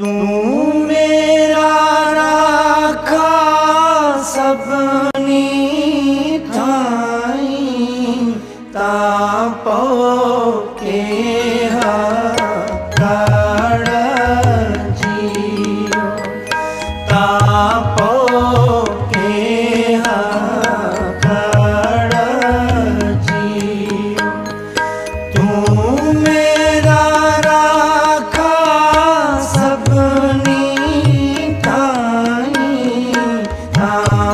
ਤੂੰ ਮੇਰਾ ਰਾਖਾ ਸਭਨੀ ਥਾਈ ਤਾ ਪੋ ਕੇ ਹਾ ਤਾੜ ਜੀਓ ਤਾ time.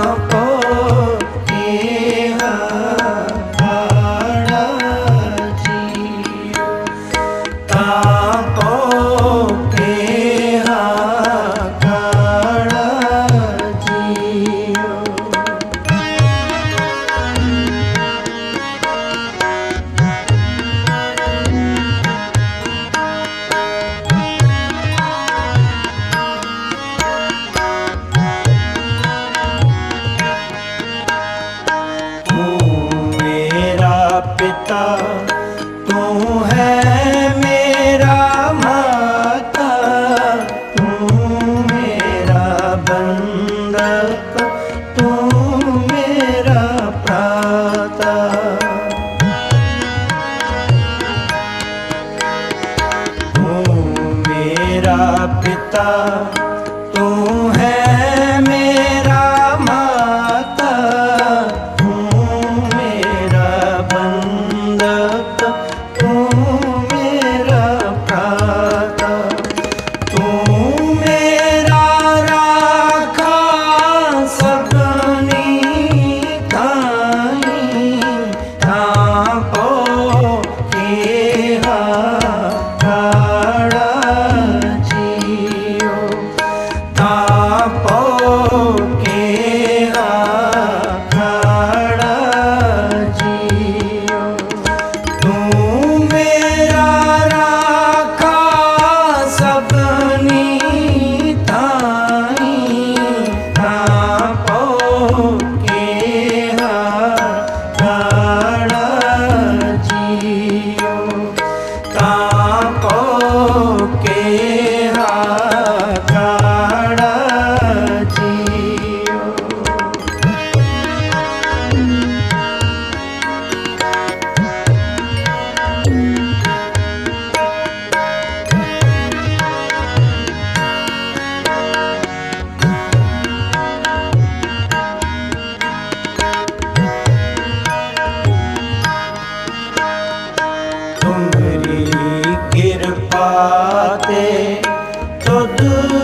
ਮਾਤਾ ਤੂੰ ਹੈ ਮੇਰਾ ਮਾਤਾ ਤੂੰ ਮੇਰਾ ਬੰਦਕ ਤੂੰ ਮੇਰਾ ਪ੍ਰਾਤਾ ਤੂੰ ਮੇਰਾ ਪਿਤਾ Papa. ਪਾਤੇ ਤੁਧ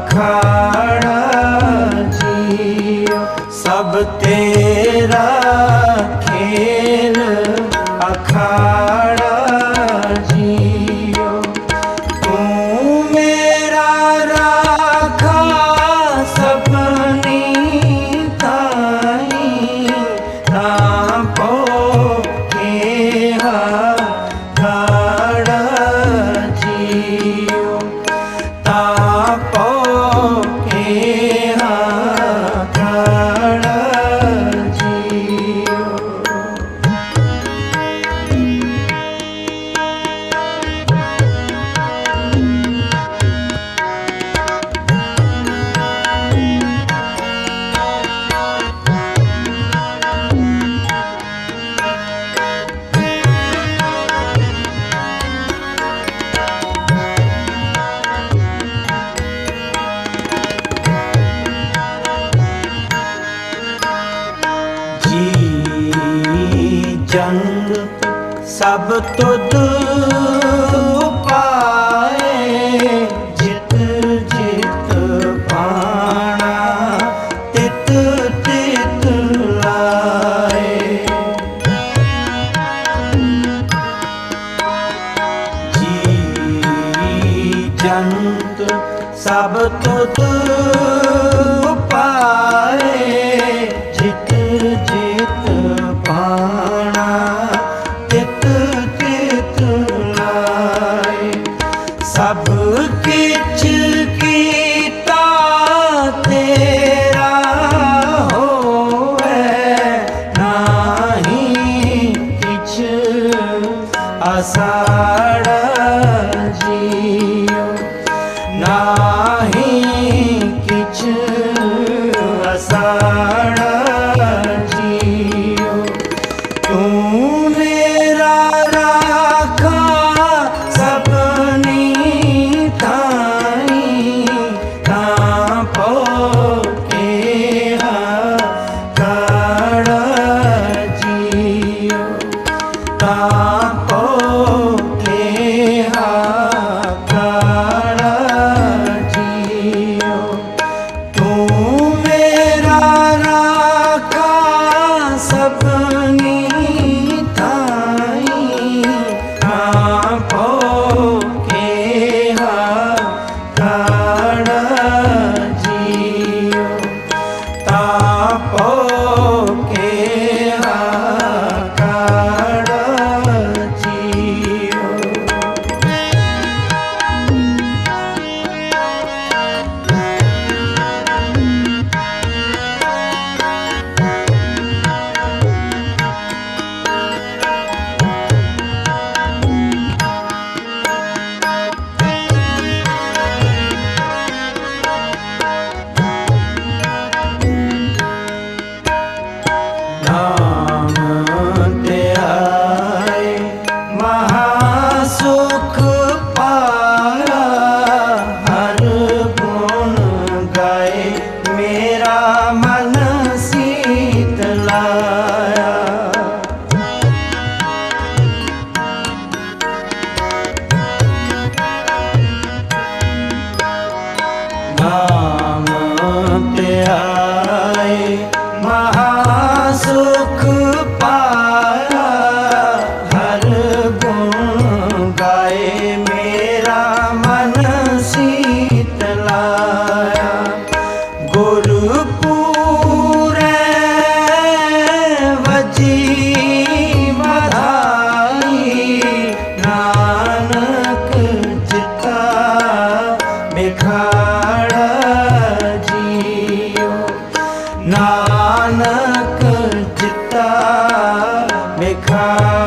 ਅਖਾੜਾ ਜੀਉ ਸਭ ਤੇ ਸਭ ਤੁਧ ਪਾਏ ਜਿਤ ਜਿਤ ਪਾਣਾ ਤਿਤ ਤਿਤ ਜੀ ਜੰਤ ਸਭ ਪਾਏ picture. ਸਭਨੀ Jai